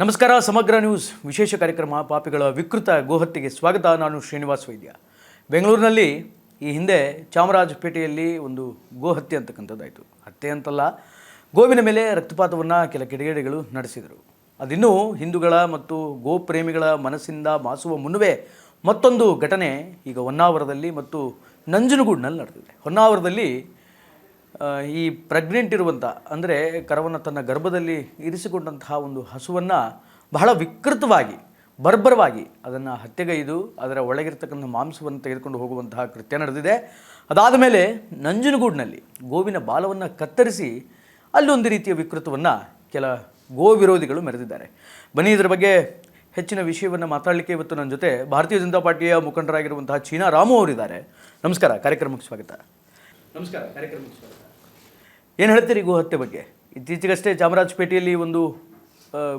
ನಮಸ್ಕಾರ, ಸಮಗ್ರ ನ್ಯೂಸ್. ವಿಶೇಷ ಕಾರ್ಯಕ್ರಮ ಪಾಪಿಗಳ ವಿಕೃತ ಗೋಹತ್ಯೆಗೆ ಸ್ವಾಗತ. ನಾನು ಶ್ರೀನಿವಾಸ್ ವೈದ್ಯ. ಬೆಂಗಳೂರಿನಲ್ಲಿ ಈ ಹಿಂದೆ ಚಾಮರಾಜಪೇಟೆಯಲ್ಲಿ ಒಂದು ಗೋಹತ್ಯೆ ಅಂತಕ್ಕಂಥದ್ದಾಯಿತು. ಹತ್ಯೆ ಅಂತಲ್ಲ, ಗೋವಿನ ಮೇಲೆ ರಕ್ತಪಾತವನ್ನು ಕೆಲ ಕಿಡಿಗೇಡಿಗಳು ನಡೆಸಿದರು. ಅದಿನ್ನೂ ಹಿಂದೂಗಳ ಮತ್ತು ಗೋಪ್ರೇಮಿಗಳ ಮನಸ್ಸಿಂದ ಮಾಸುವ ಮುನ್ನವೇ ಮತ್ತೊಂದು ಘಟನೆ ಈಗ ಹೊನ್ನಾವರದಲ್ಲಿ ಮತ್ತು ನಂಜನಗೂಡಿನಲ್ಲಿ ನಡೆದಿದೆ. ಹೊನ್ನಾವರದಲ್ಲಿ ಈ ಪ್ರೆಗ್ನೆಂಟ್ ಇರುವಂಥ ಅಂದರೆ ಕರವನ್ನು ತನ್ನ ಗರ್ಭದಲ್ಲಿ ಇರಿಸಿಕೊಂಡಂತಹ ಒಂದು ಹಸುವನ್ನು ಬಹಳ ವಿಕೃತವಾಗಿ, ಬರ್ಬರವಾಗಿ ಅದನ್ನು ಹತ್ಯೆಗೈದು, ಅದರ ಒಳಗಿರ್ತಕ್ಕಂಥ ಮಾಂಸವನ್ನು ತೆಗೆದುಕೊಂಡು ಹೋಗುವಂತಹ ಕೃತ್ಯ ನಡೆದಿದೆ. ಅದಾದ ಮೇಲೆ ನಂಜನಗೂಡಿನಲ್ಲಿ ಗೋವಿನ ಬಾಲವನ್ನು ಕತ್ತರಿಸಿ ಅಲ್ಲೊಂದು ರೀತಿಯ ವಿಕೃತವನ್ನು ಕೆಲ ಗೋ ವಿರೋಧಿಗಳು ಮೆರೆದಿದ್ದಾರೆ. ಬನ್ನಿ, ಇದರ ಬಗ್ಗೆ ಹೆಚ್ಚಿನ ವಿಷಯವನ್ನು ಮಾತಾಡಲಿಕ್ಕೆ ಇವತ್ತು ನನ್ನ ಜೊತೆ ಭಾರತೀಯ ಜನತಾ ಪಾರ್ಟಿಯ ಮುಖಂಡರಾಗಿರುವಂತಹ ಚೀನಾ ರಾಮು ಅವರಿದ್ದಾರೆ. ನಮಸ್ಕಾರ, ಕಾರ್ಯಕ್ರಮಕ್ಕೆ ಸ್ವಾಗತ. ನಮಸ್ಕಾರ ಕಾರ್ಯಕ್ರಮಕ್ಕೆ ಸ್ವಾಗತ ಏನು ಹೇಳ್ತೀರಿ ಗೋ ಹತ್ಯೆ ಬಗ್ಗೆ? ಇತ್ತೀಚೆಗಷ್ಟೇ ಚಾಮರಾಜಪೇಟೆಯಲ್ಲಿ ಒಂದು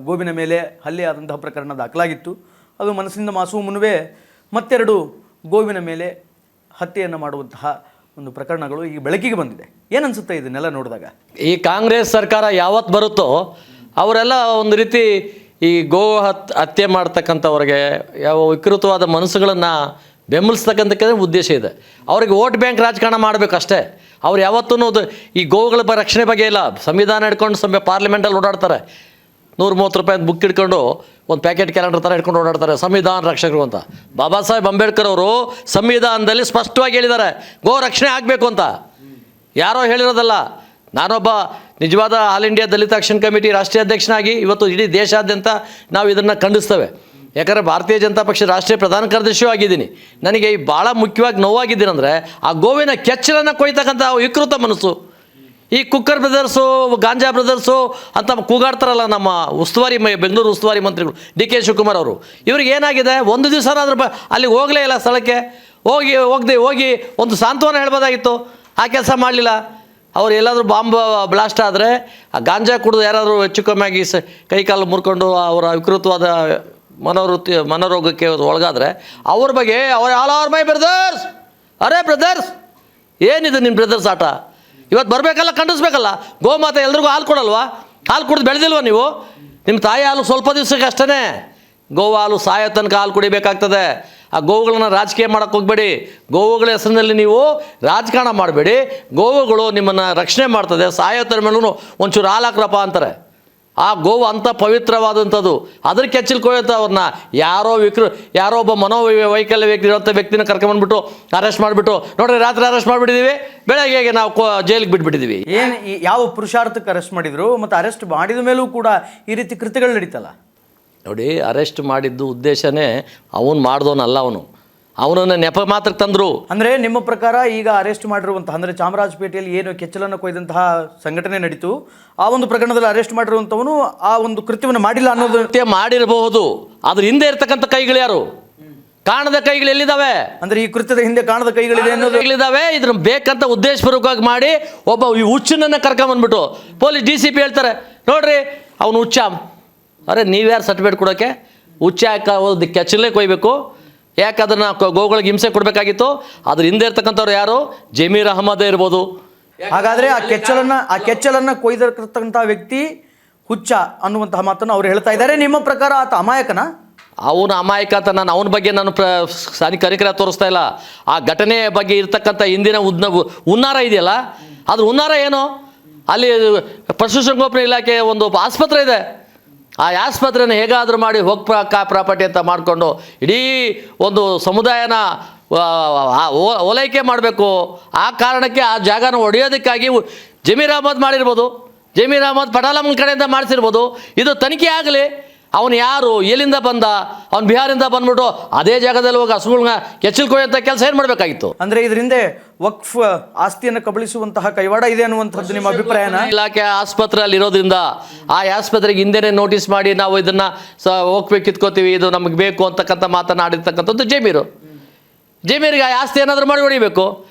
ಗೋವಿನ ಮೇಲೆ ಹಲ್ಲೆ ಆದಂತಹ ಪ್ರಕರಣ ದಾಖಲಾಗಿತ್ತು. ಅದು ಮನಸ್ಸಿನಿಂದ ಮಾಸುವ ಮುನ್ನವೇ ಮತ್ತೆರಡು ಗೋವಿನ ಮೇಲೆ ಹತ್ಯೆಯನ್ನು ಮಾಡುವಂತಹ ಒಂದು ಪ್ರಕರಣಗಳು ಈ ಬೆಳಕಿಗೆ ಬಂದಿದೆ. ಏನನ್ಸುತ್ತೆ ಇದನ್ನೆಲ್ಲ ನೋಡಿದಾಗ? ಈ ಕಾಂಗ್ರೆಸ್ ಸರ್ಕಾರ ಯಾವತ್ತು ಬರುತ್ತೋ ಅವರೆಲ್ಲ ಒಂದು ರೀತಿ ಈ ಗೋ ಹತ್ ಹತ್ಯೆ ಮಾಡ್ತಕ್ಕಂಥವ್ರಿಗೆ ಯಾವ ವಿಕೃತವಾದ ಮನಸ್ಸುಗಳನ್ನು ಬೆಂಬಲಿಸ್ತಕ್ಕಂಥಕ್ಕೆ ಉದ್ದೇಶ ಇದೆ. ಅವ್ರಿಗೆ ವೋಟ್ ಬ್ಯಾಂಕ್ ರಾಜಕಾರಣ ಮಾಡಬೇಕಷ್ಟೇ. ಅವ್ರು ಯಾವತ್ತೂ ಈ ಗೋವುಗಳ ರಕ್ಷಣೆ ಬಗ್ಗೆ ಇಲ್ಲ. ಸಂವಿಧಾನ ಹಿಡ್ಕೊಂಡು ಸಮ ಪಾರ್ಲಿಮೆಂಟಲ್ಲಿ ಓಡಾಡ್ತಾರೆ. ನೂರು ಮೂವತ್ತು ರೂಪಾಯಿ ಬುಕ್ ಹಿಡ್ಕೊಂಡು ಒಂದು ಪ್ಯಾಕೆಟ್ ಕ್ಯಾಲೆಂಡರ್ ಥರ ಹಿಡ್ಕೊಂಡು ಓಡಾಡ್ತಾರೆ. ಸಂವಿಧಾನ ರಕ್ಷಕರು ಅಂತ. ಬಾಬಾ ಸಾಹೇಬ್ ಅಂಬೇಡ್ಕರ್ ಅವರು ಸಂವಿಧಾನದಲ್ಲಿ ಸ್ಪಷ್ಟವಾಗಿ ಹೇಳಿದ್ದಾರೆ. ಗೋ ರಕ್ಷಣೆ ಆಗಬೇಕು ಅಂತ. ಯಾರೋ ಹೇಳಿರೋದಲ್ಲ. ನಾನೊಬ್ಬ ನಿಜವಾದ all India Dalit action committee ರಾಷ್ಟ್ರೀಯ ಅಧ್ಯಕ್ಷನಾಗಿ ಇವತ್ತು ಇಡೀ ದೇಶಾದ್ಯಂತ ನಾವು ಇದನ್ನು ಖಂಡಿಸ್ತೇವೆ. ಯಾಕಂದರೆ ಭಾರತೀಯ ಜನತಾ ಪಕ್ಷದ ರಾಷ್ಟ್ರೀಯ ಪ್ರಧಾನ ಕಾರ್ಯದರ್ಶಿಯೂ ಆಗಿದ್ದೀನಿ. ನನಗೆ ಈ ಭಾಳ ಮುಖ್ಯವಾಗಿ ನೋವಾಗಿದ್ದೀನಂದರೆ ಆ ಗೋವಿನ ಕೆಚ್ಚಲನ್ನು ಕೊಯ್ತಕ್ಕಂಥ ವಿಕೃತ ಮನಸ್ಸು. ಈ ಕುಕ್ಕರ್ ಬ್ರದರ್ಸು, ಗಾಂಜಾ ಬ್ರದರ್ಸು, ಅಂತ ಕೂಗಾಡ್ತಾರಲ್ಲ ನಮ್ಮ ಉಸ್ತುವಾರಿ ಬೆಂಗಳೂರು ಉಸ್ತುವಾರಿ ಮಂತ್ರಿಗಳು, ಡಿ ಕೆ ಶಿವಕುಮಾರ್ ಅವರು. ಇವ್ರಿಗೆ ಏನಾಗಿದೆ? ಒಂದು ದಿವಸನಾದ್ರೂ ಬ ಅಲ್ಲಿಗೆ ಹೋಗಲೇ ಇಲ್ಲ ಸ್ಥಳಕ್ಕೆ. ಹೋಗಿ, ಹೋಗದೆ, ಹೋಗಿ ಒಂದು ಸಾಂತ್ವನ ಹೇಳ್ಬೋದಾಗಿತ್ತು. ಆ ಕೆಲಸ ಮಾಡಲಿಲ್ಲ. ಅವ್ರು ಎಲ್ಲಾದರೂ ಬಾಂಬ್ ಬ್ಲಾಸ್ಟ್ ಆದರೆ ಆ ಗಾಂಜಾ ಕುಡಿದು ಯಾರಾದರೂ ಹೆಚ್ಚು ಕಮ್ಮಿಯಾಗಿ ಸ ಕೈಕಾಲು ಮುರ್ಕೊಂಡು ಅವರ ವಿಕೃತವಾದ ಮನೋವೃತ್ತಿ, ಮನೋರೋಗಕ್ಕೆ ಒಳಗಾದರೆ ಅವ್ರ ಬಗ್ಗೆ ಅವ್ರ ಆಲ್ ಆರ್ ಮೈ ಬ್ರದರ್ಸ್ ಅರೇ ಬ್ರದರ್ಸ್ ಏನಿದೆ ನಿಮ್ಮ ಬ್ರದರ್ಸ್ ಆಟ? ಇವತ್ತು ಬರಬೇಕಲ್ಲ, ಖಂಡಿಸ್ಬೇಕಲ್ಲ? ಗೋಮಾತೆ ಎಲ್ರಿಗೂ ಹಾಲು ಕೊಡಲ್ವಾ? ಹಾಲು ಕುಡಿದು ಬೆಳೆದಿಲ್ವಾ ನೀವು? ನಿಮ್ಮ ತಾಯಿ ಹಾಲು ಸ್ವಲ್ಪ ದಿವಸಕ್ಕೆ ಅಷ್ಟೇ ಗೋವು ಹಾಲು ಸಾಯೋ ತನಕ ಹಾಲು ಕುಡಿಬೇಕಾಗ್ತದೆ. ಆ ಗೋವುಗಳನ್ನ ರಾಜಕೀಯ ಮಾಡೋಕ್ಕೆ ಹೋಗಬೇಡಿ. ಗೋವುಗಳ ಹೆಸರಿನಲ್ಲಿ ನೀವು ರಾಜಕಾರಣ ಮಾಡಬೇಡಿ. ಗೋವುಗಳು ನಿಮ್ಮನ್ನು ರಕ್ಷಣೆ ಮಾಡ್ತದೆ. ಸಾಯೋ ಮೇಲೂ ಒಂಚೂರು ಹಾಲು ಹಾಕ್ರಪ್ಪ ಅಂತಾರೆ. ಆ ಗೋವು ಅಂಥ ಪವಿತ್ರವಾದಂಥದ್ದು. ಅದ್ರ ಕೆಚ್ಚಲ್ ಕೊಯ್ಯುತ್ತೆ ಅವ್ರನ್ನ. ಯಾರೋ ವಿಕೃ ಯಾರೋ ಒಬ್ಬ ಮನೋವೈ ವೈಕಲ್ಯ ವ್ಯಕ್ತಿ ಇರುವಂಥ ವ್ಯಕ್ತಿನ ಕರ್ಕೊಂಡ್ಬಿಟ್ಟು ಅರೆಸ್ಟ್ ಮಾಡಿಬಿಟ್ಟು ನೋಡ್ರಿ ರಾತ್ರಿ ಅರೆಸ್ಟ್ ಮಾಡಿಬಿಟ್ಟಿದ್ದೀವಿ ಬೆಳಗ್ಗೆಗೆ ನಾವು ಕೋ ಜೈಲಿಗೆ ಬಿಟ್ಬಿಟ್ಟಿದ್ದೀವಿ ಏನು ಯಾವ ಪುರುಷಾರ್ಥಕ್ಕೆ ಅರೆಸ್ಟ್ ಮಾಡಿದರು ಮತ್ತು ಅರೆಸ್ಟ್ ಮಾಡಿದ ಮೇಲೂ ಕೂಡ ಈ ರೀತಿ ಕೃತ್ಯಗಳು ನಡೀತಲ್ಲ? ನೋಡಿ ಅರೆಸ್ಟ್ ಮಾಡಿದ್ದು ಉದ್ದೇಶನೇ ಅವನು ಮಾಡ್ದವನಲ್ಲ ಅವನು. ಅವನನ್ನು ನೆಪ ಮಾತ್ರ ತಂದರು. ಅಂದ್ರೆ ನಿಮ್ಮ ಪ್ರಕಾರ ಈಗ ಅರೆಸ್ಟ್ ಮಾಡಿರುವಂತಹ ಅಂದ್ರೆ ಚಾಮರಾಜಪೇಟೆಯಲ್ಲಿ ಏನು ಕೆಚ್ಚಲನ್ನು ಕೊಯ್ದಂತಹ ಸಂಘಟನೆ ನಡೀತು ಆ ಒಂದು ಪ್ರಕರಣದಲ್ಲಿ ಅರೆಸ್ಟ್ ಮಾಡಿರುವಂತವನು ಆ ಒಂದು ಕೃತ್ಯವನ್ನು ಮಾಡಿಲ್ಲ ಅನ್ನೋದು ಕೃತ್ಯ ಮಾಡಿರಬಹುದು ಅದ್ರ ಹಿಂದೆ ಇರತಕ್ಕಂಥ ಕೈಗಳು ಯಾರು? ಕಾಣದ ಕೈಗಳು ಎಲ್ಲಿದ್ದಾವೆ? ಅಂದ್ರೆ ಈ ಕೃತ್ಯದ ಹಿಂದೆ ಕಾಣದ ಕೈಗಳಿದೆ ಅನ್ನೋದು ಕೈಗಳಿದ್ದಾವೆ ಇದ್ರ ಬೇಕಂತ ಉದ್ದೇಶಪೂರ್ವಕವಾಗಿ ಮಾಡಿ ಒಬ್ಬ ಈ ಹುಚ್ಚನನ್ನ ಕರ್ಕೊಂಬಂದ್ಬಿಟ್ಟು ಪೊಲೀಸ್ ಡಿ ಸಿ ಪಿ ಹೇಳ್ತಾರೆ ನೋಡ್ರಿ ಅವನು ಹುಚ್ಚ. ಅರೆ ನೀವ್ಯಾರು ಸರ್ಟಿಫಿಕೇಟ್ ಕೊಡೋಕ್ಕೆ ಹುಚ್ಚ ಹಾಕೋದು ಕೆಚ್ಚಲೇ ಕೊಯ್ಬೇಕು? ಯಾಕೆ ಅದನ್ನು ಗೋಗಳಿಗೆ ಹಿಂಸೆ ಕೊಡಬೇಕಾಗಿತ್ತು? ಅದ್ರ ಹಿಂದೆ ಇರ್ತಕ್ಕಂಥವ್ರು ಯಾರು? ಜಮೀರ್ ಅಹಮದೇ ಇರ್ಬೋದು. ಹಾಗಾದ್ರೆ ಆ ಕೆಚ್ಚಲನ್ನ ಆ ಕೆಚ್ಚಲನ್ನ ಕೊಯ್ದಿರ್ತಕ್ಕಂಥ ವ್ಯಕ್ತಿ ಹುಚ್ಚ ಅನ್ನುವಂತಹ ಮಾತನ್ನು ಅವ್ರು ಹೇಳ್ತಾ ಇದ್ದಾರೆ. ನಿಮ್ಮ ಪ್ರಕಾರ ಆತ ಅಮಾಯಕನ? ಅವನ ಅಂತ ನಾನು ಅವನ ಬಗ್ಗೆ ನಾನು ಪ್ರ ಸಾರಿ ಕರಿಕರ ತೋರಿಸ್ತಾ ಇಲ್ಲ. ಆ ಘಟನೆಯ ಬಗ್ಗೆ ಇರ್ತಕ್ಕಂಥ ಹಿಂದಿನ ಉದ್ನ ಹುನ್ನಾರ ಇದೆಯಲ್ಲ? ಅದ್ರ ಹುನ್ನಾರ ಏನು? ಅಲ್ಲಿ ಪಶುಸಂಗೋಪನೆ ಇಲಾಖೆ ಒಂದು ಆಸ್ಪತ್ರೆ ಇದೆ. ಆ ಆಸ್ಪತ್ರೆನ ಹೇಗಾದರೂ ಮಾಡಿ ಹೋಗಿ ಕಾ ಪ್ರಾಪರ್ಟಿ ಅಂತ ಮಾಡಿಕೊಂಡು ಇಡೀ ಒಂದು ಸಮುದಾಯನ ಓಲೈಕೆ ಮಾಡಬೇಕು. ಆ ಕಾರಣಕ್ಕೆ ಆ ಜಾಗನ ಒಡೆಯೋದಕ್ಕಾಗಿ ಜಮೀರ್ ಅಹಮದ್ ಮಾಡಿರ್ಬೋದು. ಜಮೀರ್ ಅಹಮದ್ ಪಟಾಲಮ್ಮನ ಕಡೆಯಿಂದ ಮಾಡಿಸಿರ್ಬೋದು. ಇದು ತನಿಖೆ ಆಗಲಿ ಅವನು ಯಾರು ಎಲ್ಲಿಂದ ಬಂದ ಅವ್ನು ಬಿಹಾರಿಂದ ಬಂದ್ಬಿಟ್ಟು ಅದೇ ಜಾಗದಲ್ಲಿ ಹೋಗಿ ಹಸುಗಳನ್ನ ಕೆಚ್ಚಲ್ಕೊಯ್ಯಂಥ ಕೆಲಸ ಏನು ಮಾಡಬೇಕಾಗಿತ್ತು? ಅಂದ್ರೆ ಇದರಿಂದ ವಕ್ಫ್ ಆಸ್ತಿಯನ್ನು ಕಬಳಿಸುವಂತಹ ಕೈವಾಡ ಇದೆ ಅನ್ನುವಂಥದ್ದು ನಿಮ್ಮ ಅಭಿಪ್ರಾಯ ಇಲಾಖೆ ಆಸ್ಪತ್ರೆ ಇರೋದ್ರಿಂದ ಆ ಆಸ್ಪತ್ರೆಗೆ ಹಿಂದೆ ನೋಟಿಸ್ ಮಾಡಿ ನಾವು ಇದನ್ನ ಸ ಹೋಗ್ಬೇಕು ಕಿತ್ಕೋತೀವಿ ಇದು ನಮಗೆ ಬೇಕು ಅಂತಕ್ಕಂಥ ಮಾತನಾಡಿರ್ತಕ್ಕಂಥದ್ದು ಜಮೀರು. ಜಮೀರಿಗೆ ಆ ಆಸ್ತಿ ಏನಾದರೂ ಮಾಡಿ ಹೊಡಿಬೇಕು.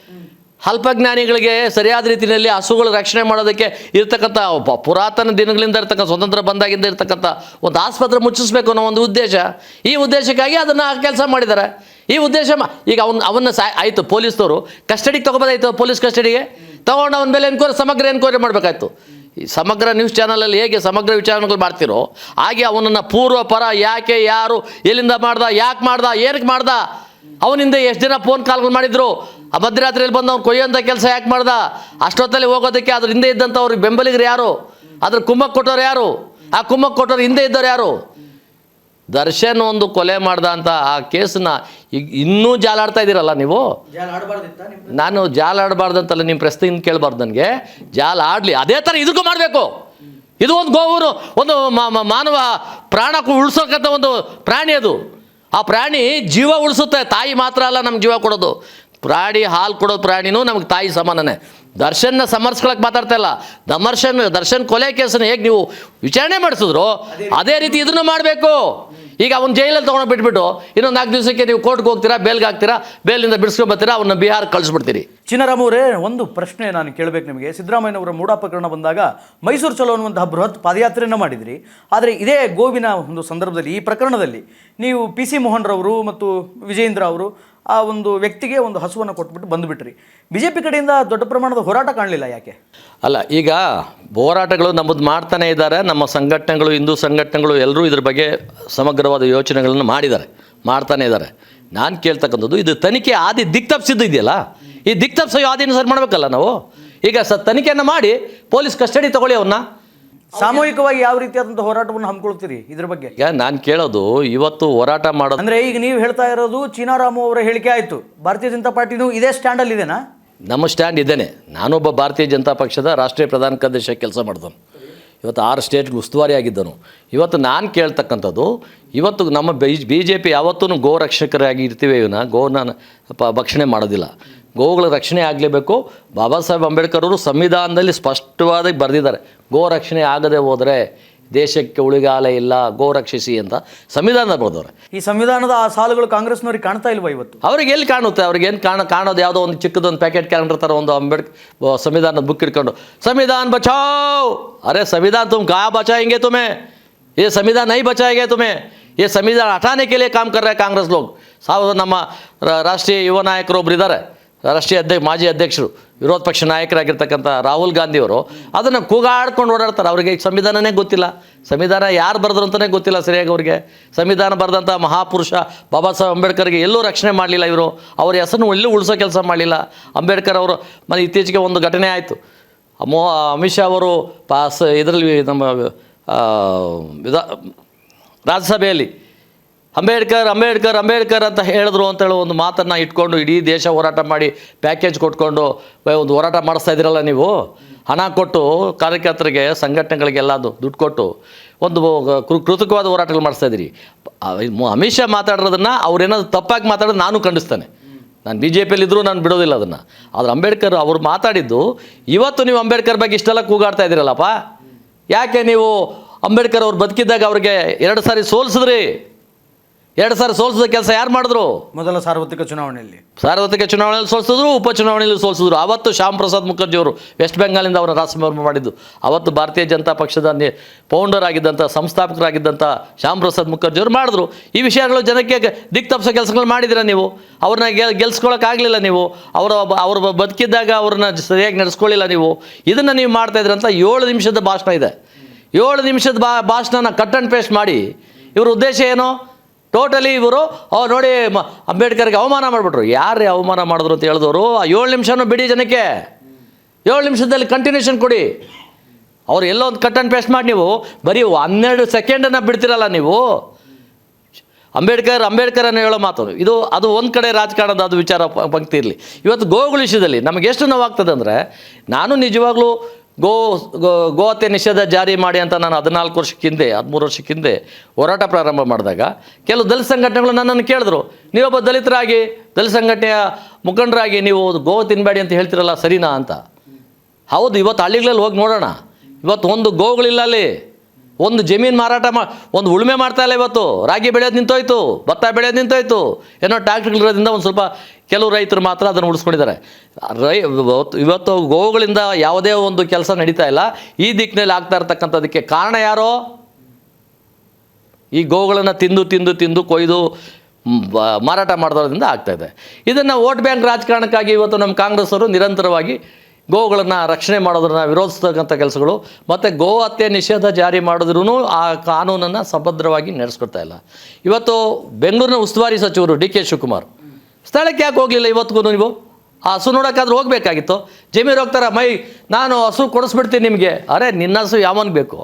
ಅಲ್ಪಜ್ಞಾನಿಗಳಿಗೆ ಸರಿಯಾದ ರೀತಿಯಲ್ಲಿ ಹಸುಗಳ ರಕ್ಷಣೆ ಮಾಡೋದಕ್ಕೆ ಇರ್ತಕ್ಕಂಥ ಪುರಾತನ ದಿನಗಳಿಂದ ಇರ್ತಕ್ಕಂಥ, ಸ್ವತಂತ್ರ ಬಂದಾಗಿಂದ ಇರ್ತಕ್ಕಂಥ ಒಂದು ಆಸ್ಪತ್ರೆ ಮುಚ್ಚಿಸ್ಬೇಕು ಅನ್ನೋ ಒಂದು ಉದ್ದೇಶ. ಈ ಉದ್ದೇಶಕ್ಕಾಗಿ ಅದನ್ನು ಕೆಲಸ ಮಾಡಿದ್ದಾರೆ. ಈ ಉದ್ದೇಶ ಈಗ ಅವ್ನು, ಅವನ್ನ ಸಾ ಆಯಿತು, ಪೊಲೀಸ್ನವರು ಕಸ್ಟಡಿಗೆ ತೊಗೊಬೋದಾಯ್ತು ಪೊಲೀಸ್ ಕಸ್ಟಡಿಗೆ. ತೊಗೊಂಡು ಅವನ ಮೇಲೆ ಎನ್ಕ್ವೈರಿ, ಸಮಗ್ರ ಎನ್ಕ್ವೈರಿ ಮಾಡಬೇಕಾಯ್ತು. ಈ ಸಮಗ್ರ ನ್ಯೂಸ್ ಚಾನಲಲ್ಲಿ ಹೇಗೆ ಸಮಗ್ರ ವಿಚಾರಣೆಗಳು ಮಾಡ್ತಿರೋ, ಹಾಗೆ ಅವನನ್ನು ಪೂರ್ವ ಪರ ಯಾಕೆ, ಯಾರು, ಎಲ್ಲಿಂದ ಮಾಡ್ದ, ಯಾಕೆ ಮಾಡ್ದ ಏನಕ್ಕೆ ಮಾಡ್ದ, ಅವನಿಂದ ಎಷ್ಟು ದಿನ ಫೋನ್ ಕಾಲ್ಗಳು ಮಾಡಿದ್ರು ಆ ಮಧ್ಯರಾತ್ರಿಯಲ್ಲಿ ಬಂದು ಅವ್ನು ಕೊಯ್ಯೋಂಥ ಕೆಲಸ ಯಾಕೆ ಮಾಡ್ದ? ಅಷ್ಟೊತ್ತಲ್ಲಿ ಹೋಗೋದಕ್ಕೆ ಅದ್ರ ಹಿಂದೆ ಇದ್ದಂಥ ಅವ್ರಿಗೆ ಬೆಂಬಲಿಗರು ಯಾರು? ಅದ್ರ ಕುಂಭಕ್ಕೆ ಕೊಟ್ಟವ್ರು ಯಾರು? ಆ ಕುಂಭಕ್ಕೆ ಕೊಟ್ಟವ್ರು ಹಿಂದೆ ಇದ್ದವ್ರು ಯಾರು? ದರ್ಶನ್ ಒಂದು ಕೊಲೆ ಮಾಡ್ದ ಅಂತ ಆ ಕೇಸನ್ನ ಈಗ ಇನ್ನೂ ಜಾಲಾಡ್ತಾ ಇದ್ದೀರಲ್ಲ ನೀವು? ನಾನು ಜಾಲಾಡಬಾರ್ದಂತಲ್ಲ ನಿಮ್ಮ ನಿಮ್ಮ ಇನ್ನು ಕೇಳಬಾರ್ದು ನನಗೆ. ಜಾಲ ಆಡಲಿ ಅದೇ ಥರ ಇದಕ್ಕೂ ಮಾಡಬೇಕು. ಇದು ಒಂದು ಗೋವು ಒಂದು ಮಾನವ ಪ್ರಾಣ ಉಳಿಸೋಕ್ಕಂಥ ಒಂದು ಪ್ರಾಣಿ ಅದು. ಆ ಪ್ರಾಣಿ ಜೀವ ಉಳಿಸುತ್ತೆ. ತಾಯಿ ಮಾತ್ರ ಅಲ್ಲ ನಮ್ಗೆ ಜೀವ ಕೊಡೋದು. ಪ್ರಾಣಿ ಹಾಲು ಕೊಡೋ ಪ್ರಾಣಿನೂ ನಮ್ಗೆ ತಾಯಿ ಸಮಾನನೇ. ದರ್ಶನ್ನ ಸಮರ್ಸ್ಕೊಳಕ್ಕೆ ಮಾತಾಡ್ತಾ ಇಲ್ಲ. ದಮರ್ಶನ್, ದರ್ಶನ್ ಕೊಲೆ ಕೇಸನ್ನ ಹೇಗೆ ನೀವು ವಿಚಾರಣೆ ಮಾಡಿಸಿದ್ರು, ಅದೇ ರೀತಿ ಇದನ್ನು ಮಾಡಬೇಕು. ಈಗ ಅವ್ನು ಜೈಲಲ್ಲಿ ತೊಗೊಂಡು ಬಿಟ್ಬಿಟ್ಟು ಇನ್ನೊಂದು ನಾಲ್ಕು ದಿವಸಕ್ಕೆ ನೀವು ಕೋರ್ಟ್ಗೆ ಹೋಗ್ತೀರಾ, ಬೇಲ್ಗೆ ಹಾಕ್ತೀರಾ, ಬೇಲಿಂದ ಬಿಡಿಸ್ಕೊಂಡು ಬರ್ತೀರಾ ಅವನ್ನ ಬಿಹಾರ್ ಕಳಿಸ್ಬಿಡ್ತೀರಿ. ಚಿನ್ನರಾಮ್ ಅವರೇ ಒಂದು ಪ್ರಶ್ನೆ ನಾನು ಕೇಳಬೇಕು ನಿಮಗೆ. ಸಿದ್ದರಾಮಯ್ಯನವರ ಮೂಢ ಪ್ರಕರಣ ಬಂದಾಗ ಮೈಸೂರು ಚಲೋ ಅನ್ನುವಂತಹ ಬೃಹತ್ ಪಾದಯಾತ್ರೆಯನ್ನು ಮಾಡಿದಿರಿ. ಆದರೆ ಇದೇ ಗೋವಿನ ಒಂದು ಸಂದರ್ಭದಲ್ಲಿ, ಈ ಪ್ರಕರಣದಲ್ಲಿ ನೀವು ಪಿ ಸಿ ಮೋಹನ್ ರವರು ಮತ್ತು ವಿಜಯೇಂದ್ರ ಅವರು ಆ ಒಂದು ವ್ಯಕ್ತಿಗೆ ಒಂದು ಹಸುವನ್ನು ಕೊಟ್ಬಿಟ್ಟು ಬಂದುಬಿಟ್ರಿ. ಬಿ ಜೆ ಪಿ ಕಡೆಯಿಂದ ದೊಡ್ಡ ಪ್ರಮಾಣದ ಹೋರಾಟ ಕಾಣಲಿಲ್ಲ ಯಾಕೆ? ಅಲ್ಲ, ಈಗ ಹೋರಾಟಗಳು ನಮ್ಮದು ಮಾಡ್ತಾನೆ ಇದ್ದಾರೆ. ನಮ್ಮ ಸಂಘಟನೆಗಳು, ಹಿಂದೂ ಸಂಘಟನೆಗಳು ಎಲ್ಲರೂ ಇದ್ರ ಬಗ್ಗೆ ಸಮಗ್ರವಾದ ಯೋಚನೆಗಳನ್ನು ಮಾಡಿದ್ದಾರೆ, ಮಾಡ್ತಾನೆ ಇದ್ದಾರೆ. ನಾನು ಕೇಳ್ತಕ್ಕಂಥದ್ದು, ಇದು ತನಿಖೆ ಆದಿ ದಿಕ್ ತಪ್ಪಿಸಿದ್ದು ಇದೆಯಲ್ಲ? ಈ ದಿಕ್ ತಪ್ಪಿಸೋ ಆಧೀನ ಸರ್ ಮಾಡಬೇಕಲ್ಲ ನಾವು? ಈಗ ಸ ತನಿಖೆಯನ್ನು ಮಾಡಿ ಪೊಲೀಸ್ ಕಸ್ಟಡಿ ತಗೊಳ್ಳಿ ಅವನ್ನ ಸಾಮೂಹಿಕವಾಗಿ ಯಾವ ರೀತಿಯಾದಂಥ ಹೋರಾಟವನ್ನು ಹಮ್ಮಿಕೊಳ್ತೀರಿ ಇದ್ರ ಬಗ್ಗೆ? ಈಗ ನಾನು ಕೇಳೋದು ಇವತ್ತು ಹೋರಾಟ ಮಾಡೋದು ಅಂದ್ರೆ ಈಗ ನೀವು ಹೇಳ್ತಾ ಇರೋದು ಚೀನಾರಾಮು ಅವರ ಹೇಳಿಕೆ ಆಯಿತು. ಭಾರತೀಯ ಜನತಾ ಪಾರ್ಟಿನೂ ಇದೇ ಸ್ಟ್ಯಾಂಡಲ್ಲಿ ಇದೆನಾ? ನಮ್ಮ ಸ್ಟ್ಯಾಂಡ್ ಇದ್ದೇನೆ ನಾನೊಬ್ಬ ಭಾರತೀಯ ಜನತಾ ಪಕ್ಷದ ರಾಷ್ಟ್ರೀಯ ಪ್ರಧಾನ ಕಾರ್ಯದರ್ಶಿ ಕೆಲಸ ಮಾಡಿದನು ಇವತ್ತು ಆರು ಸ್ಟೇಟ್ಗೆ ಉಸ್ತುವಾರಿ ಆಗಿದ್ದನು ಇವತ್ತು ನಾನು ಕೇಳ್ತಕ್ಕಂಥದ್ದು ಇವತ್ತು ನಮ್ಮ ಬಿ ಬಿ ಜೆ ಪಿ ಯಾವತ್ತೂ ಗೋ ರಕ್ಷಕರಾಗಿ ಇರ್ತೀವಿ ಇವನ್ನ. ಗೋನ ಪ ಭಕ್ಷಣೆ ಮಾಡೋದಿಲ್ಲ. ಗೋವುಗಳ ರಕ್ಷಣೆ ಆಗಲೇಬೇಕು. ಬಾಬಾ ಸಾಹೇಬ್ ಅಂಬೇಡ್ಕರ್ ಅವರು ಸಂವಿಧಾನದಲ್ಲಿ ಸ್ಪಷ್ಟವಾಗಿ ಬರೆದಿದ್ದಾರೆ. ಗೋ ರಕ್ಷಣೆ ಆಗದೆ ಹೋದರೆ ದೇಶಕ್ಕೆ ಉಳಿಗಾಲ ಇಲ್ಲ ಗೋ ರಕ್ಷಿಸಿ ಅಂತ ಸಂವಿಧಾನ ಬರೆದವ್ರೆ ಈ ಸಂವಿಧಾನದ ಆ ಸಾಲುಗಳು ಕಾಂಗ್ರೆಸ್ನವ್ರಿಗೆ ಕಾಣ್ತಾ ಇಲ್ವಾ ಇವತ್ತು? ಅವ್ರಿಗೆ ಎಲ್ಲಿ ಕಾಣುತ್ತೆ? ಅವ್ರಿಗೆ ಏನು ಕಾಣ ಕಾಣೋದು? ಯಾವುದೋ ಒಂದು ಚಿಕ್ಕದೊಂದು ಪ್ಯಾಕೆಟ್ ಕ್ಯಾಲೆಂಡರ್ ಥರ ಒಂದು ಅಂಬೇಡ್ಕರ್ ಸಂವಿಧಾನದ ಬುಕ್ ಇಟ್ಕೊಂಡು ಸಂವಿಧಾನ ಬಚಾವ್! ಅರೆ ಸಂವಿಧಾನ ತುಮ್ ಕಾ ಬಚಾಯಂಗೆ ತುಮೆ? ಏ ಸಂವಿಧಾನ ನೈ ಬಚಾಯಿಗೆ ತುಮೆ? ಏ ಸಂವಿಧಾನ ಹಠಾನೆ ಕೇಳಿ ಕಾಮ್ ಕರ್ರೆ ಕಾಂಗ್ರೆಸ್ ಲೋಕ್ ಸಾವಿರದ ನಮ್ಮ ರಾಷ್ಟ್ರೀಯ ಯುವ ನಾಯಕರು ಒಬ್ಬರಿದ್ದಾರೆ ರಾಷ್ಟ್ರೀಯ ಅಧ್ಯಕ್ಷ, ಮಾಜಿ ಅಧ್ಯಕ್ಷರು, ವಿರೋಧ ಪಕ್ಷ ನಾಯಕರಾಗಿರ್ತಕ್ಕಂಥ ರಾಹುಲ್ ಗಾಂಧಿಯವರು ಅದನ್ನು ಕೂಗಾಡ್ಕೊಂಡು ಓಡಾಡ್ತಾರೆ. ಅವರಿಗೆ ಸಂವಿಧಾನನೇ ಗೊತ್ತಿಲ್ಲ. ಸಂವಿಧಾನ ಯಾರು ಬರೆದ್ರು ಅಂತಲೇ ಗೊತ್ತಿಲ್ಲ ಸರಿಯಾಗಿ ಅವರಿಗೆ. ಸಂವಿಧಾನ ಬರೆದಂಥ ಮಹಾಪುರುಷ ಬಾಬಾ ಸಾಹೇಬ್ ಅಂಬೇಡ್ಕರ್ಗೆ ಎಲ್ಲೂ ರಕ್ಷಣೆ ಮಾಡಲಿಲ್ಲ ಇವರು. ಅವ್ರ ಹೆಸರು ಎಲ್ಲೂ ಉಳಿಸೋ ಕೆಲಸ ಮಾಡಲಿಲ್ಲ. ಅಂಬೇಡ್ಕರ್ ಅವರು ಮತ್ತು ಇತ್ತೀಚೆಗೆ ಒಂದು ಘಟನೆ ಆಯಿತು. ಮೋ ಅಮಿತ್ ಶಾ ಅವರು ಪಾಸ್ ಇದರಲ್ಲಿ ನಮ್ಮ ವಿಧ, ರಾಜ್ಯಸಭೆಯಲ್ಲಿ ಅಂಬೇಡ್ಕರ್ ಅಂಬೇಡ್ಕರ್ ಅಂಬೇಡ್ಕರ್ ಅಂತ ಹೇಳಿದ್ರು ಅಂತೇಳಿ ಒಂದು ಮಾತನ್ನು ಇಟ್ಕೊಂಡು ಇಡೀ ದೇಶ ಹೋರಾಟ ಮಾಡಿ ಪ್ಯಾಕೇಜ್ ಕೊಟ್ಕೊಂಡು ಒಂದು ಹೋರಾಟ ಮಾಡಿಸ್ತಾ ಇದ್ದೀರಲ್ಲ ನೀವು? ಹಣ ಕೊಟ್ಟು ಕಾರ್ಯಕರ್ತರಿಗೆ, ಸಂಘಟನೆಗಳಿಗೆಲ್ಲ ದುಡ್ಡು ಕೊಟ್ಟು ಒಂದು ಕೃತಕವಾದ ಹೋರಾಟಗಳು ಮಾಡಿಸ್ತಾ ಇದ್ದೀರಿ. ಅಮಿತ್ ಶಾ ಮಾತಾಡಿರೋದನ್ನು ಅವ್ರೇನಾದ್ರು ತಪ್ಪಾಗಿ ಮಾತಾಡೋದು ನಾನು ಖಂಡಿಸ್ತಾನೆ. ನಾನು ಬಿ ಜೆ ಪಿಯಲ್ಲಿ ಇದ್ದರೂ ನಾನು ಬಿಡೋದಿಲ್ಲ ಅದನ್ನು. ಆದರೆ ಅಂಬೇಡ್ಕರ್ ಅವರು ಮಾತಾಡಿದ್ದು, ಇವತ್ತು ನೀವು ಅಂಬೇಡ್ಕರ್ ಬಗ್ಗೆ ಇಷ್ಟೆಲ್ಲ ಕೂಗಾಡ್ತಾ ಇದ್ದೀರಲ್ಲಪ್ಪ? ಯಾಕೆ ನೀವು ಅಂಬೇಡ್ಕರ್ ಅವ್ರು ಬದುಕಿದ್ದಾಗ ಅವ್ರಿಗೆ ಎರಡು ಸಾರಿ ಸೋಲಿಸಿದ್ರಿ? ಎರಡು ಸಾರಿ ಸೋಲಿಸಿದ ಕೆಲಸ ಯಾರು ಮಾಡಿದ್ರು? ಮೊದಲ ಸಾರ್ವತ್ರಿಕ ಚುನಾವಣೆಯಲ್ಲಿ. ಸಾರ್ವತ್ರಿಕ ಚುನಾವಣೆಯಲ್ಲಿ ಸೋಲಿಸಿದ್ರು ಉಪಚುನಾವಣೆಯಲ್ಲಿ ಸೋಲಿಸಿದ್ರು. ಅವತ್ತು ಶ್ಯಾಮ್ ಪ್ರಸಾದ್ ಮುಖರ್ಜಿ ಅವರು ವೆಸ್ಟ್ ಬೆಂಗಾಲಿಂದ ಅವರ ರಾಷ್ಟ್ರಮರ್ಮ ಮಾಡಿದ್ದು. ಅವತ್ತು ಭಾರತೀಯ ಜನತಾ ಪಕ್ಷದ ಫೌಂಡರ್ ಆಗಿದ್ದಂಥ ಸಂಸ್ಥಾಪಕರಾಗಿದ್ದಂಥ ಶ್ಯಾಮ್ ಪ್ರಸಾದ್ ಮುಖರ್ಜಿ ಅವರು ಮಾಡಿದ್ರು. ಈ ವಿಷಯಗಳು ಜನಕ್ಕೆ ದಿಕ್ ತಪ್ಪಿಸೋ ಕೆಲಸಗಳು ಮಾಡಿದಿರ ನೀವು? ಅವ್ರನ್ನ ಗೆಲ್ ಗೆಲ್ಸ್ಕೊಳಕ್ಕಾಗಲಿಲ್ಲ ನೀವು? ಅವರ ಅವ್ರ ಬದುಕಿದ್ದಾಗ ಅವ್ರನ್ನ ಸರಿಯಾಗಿ ನಡೆಸ್ಕೊಳ್ಳಿಲ್ಲ ನೀವು? ಇದನ್ನು ನೀವು ಮಾಡ್ತಾ ಇದ್ರಂತ ಏಳು ನಿಮಿಷದ ಭಾಷಣ ಇದೆ. ಏಳು ನಿಮಿಷದ ಬಾ ಭಾಷಣನ ಕಟ್ ಆ್ಯಂಡ್ ಪೇಸ್ಟ್ ಮಾಡಿ. ಇವ್ರ ಉದ್ದೇಶ ಏನು? ಟೋಟಲಿ ಇವರು. ಓ ನೋಡಿ ಅಂಬೇಡ್ಕರ್ಗೆ ಅವಮಾನ ಮಾಡಿಬಿಟ್ರು. ಯಾರೇ ಅವಮಾನ ಮಾಡಿದ್ರು ಅಂತ ಹೇಳಿದವರು? ಆ ಏಳು ನಿಮಿಷನೂ ಬಿಡಿ ಜನಕ್ಕೆ. ಏಳು ನಿಮಿಷದಲ್ಲಿ ಕಂಟಿನ್ಯೂಷನ್ ಕೊಡಿ. ಅವ್ರು ಎಲ್ಲೋ ಒಂದು ಕಟ್ ಆ್ಯಂಡ್ ಪೇಸ್ಟ್ ಮಾಡಿ ನೀವು, ಬರೀ ಹನ್ನೆರಡು ಸೆಕೆಂಡನ್ನು ಬಿಡ್ತಿರಲ್ಲ ನೀವು. ಅಂಬೇಡ್ಕರ್ ಅಂಬೇಡ್ಕರ್ ಅನ್ನೋ ಹೇಳೋ ಮಾತು ಇದು, ಅದು ಒಂದು ಕಡೆ ರಾಜಕಾರಣದ ಅದು ವಿಚಾರ ಪಂಕ್ತಿ ಇರಲಿ. ಇವತ್ತು ಗೋಗುಳಿಸಿದಲ್ಲಿ ನಮಗೆ ಎಷ್ಟು ನೋವಾಗ್ತದೆ ಅಂದರೆ, ನಾನು ನಿಜವಾಗ್ಲೂ ಗೋ ಗೋ, ಗೋಹತ್ಯೆ ನಿಷೇಧ ಜಾರಿ ಮಾಡಿ ಅಂತ ನಾನು ಹದಿನಾಲ್ಕು ವರ್ಷಕ್ಕೆ ಹಿಂದೆ, ಹದಿಮೂರು ವರ್ಷಕ್ಕೆ ಹಿಂದೆ ಹೋರಾಟ ಪ್ರಾರಂಭ ಮಾಡಿದಾಗ ಕೆಲವು ದಲಿತ ಸಂಘಟನೆಗಳು ನನ್ನನ್ನು ಕೇಳಿದ್ರು. ನೀವೊಬ್ಬ ದಲಿತರಾಗಿ, ದಲಿತ ಸಂಘಟನೆಯ ಮುಖಂಡರಾಗಿ ನೀವು ಗೋ ತಿನ್ನಬೇಡಿ ಅಂತ ಹೇಳ್ತಿರಲ್ಲ ಸರಿನಾ ಅಂತ. ಹೌದು, ಇವತ್ತು ಹಳ್ಳಿಗಳಲ್ಲಿ ಹೋಗಿ ನೋಡೋಣ. ಇವತ್ತು ಒಂದು ಗೋವುಗಳಿಲ್ಲ ಅಲ್ಲಿ. ಒಂದು ಜಮೀನು ಮಾರಾಟ ಮಾ ಒಂದು ಉಳುಮೆ ಮಾಡ್ತಾ ಇಲ್ಲ ಇವತ್ತು. ರಾಗಿ ಬೆಳೆಯೋದು ನಿಂತೋಯ್ತು, ಭತ್ತ ಬೆಳೆಯೋದು ನಿಂತೋಯ್ತು. ಏನೋ ಟ್ಯಾಕ್ಟ್ರಿಗಳಿರೋದ್ರಿಂದ ಒಂದು ಸ್ವಲ್ಪ ಕೆಲವು ರೈತರು ಮಾತ್ರ ಅದನ್ನು ಉಳಿಸ್ಕೊಂಡಿದ್ದಾರೆ. ರೈ ಇವತ್ತು- ಗೋವುಗಳಿಂದ ಯಾವುದೇ ಒಂದು ಕೆಲಸ ನಡೀತಾ ಇಲ್ಲ. ಈ ದಿಕ್ಕಿನಲ್ಲಿ ಆಗ್ತಾ ಇರ್ತಕ್ಕಂಥದಕ್ಕೆ ಕಾರಣ ಯಾರೋ? ಈ ಗೋವುಗಳನ್ನು ತಿಂದು ತಿಂದು ತಿಂದು ಕೊಯ್ದು ಮಾರಾಟ ಮಾಡೋದ್ರಿಂದ ಆಗ್ತಾ ಇದೆ. ಇದನ್ನು ವೋಟ್ ಬ್ಯಾಂಕ್ ರಾಜಕಾರಣಕ್ಕಾಗಿ ಇವತ್ತು ನಮ್ಮ ಕಾಂಗ್ರೆಸ್ ಅವರು ನಿರಂತರವಾಗಿ ಗೋವುಗಳನ್ನು ರಕ್ಷಣೆ ಮಾಡೋದನ್ನು ವಿರೋಧಿಸ್ತಕ್ಕಂಥ ಕೆಲಸಗಳು, ಮತ್ತು ಗೋ ಹತ್ಯೆ ನಿಷೇಧ ಜಾರಿ ಮಾಡಿದ್ರೂ ಆ ಕಾನೂನನ್ನು ಸಭದ್ರವಾಗಿ ನಡೆಸ್ಕೊಡ್ತಾ ಇಲ್ಲ. ಇವತ್ತು ಬೆಂಗಳೂರಿನ ಉಸ್ತುವಾರಿ ಸಚಿವರು ಡಿ ಕೆ ಶಿವಕುಮಾರ್, ಸ್ಥಳಕ್ಕೆ ಯಾಕೆ ಹೋಗಲಿಲ್ಲ ಇವತ್ತಿಗೂ ನೀವು? ಆ ಹಸು ನೋಡೋಕ್ಕಾದ್ರೂ ಹೋಗಬೇಕಾಗಿತ್ತು? ಜಮೀರು ಹೋಗ್ತಾರೆ? ಮೈ, ನಾನು ಹಸು ಕೊಡಿಸ್ಬಿಡ್ತೀನಿ ನಿಮಗೆ. ಅರೆ, ನಿನ್ನ ಹಸು ಯಾವನ್ ಬೇಕು?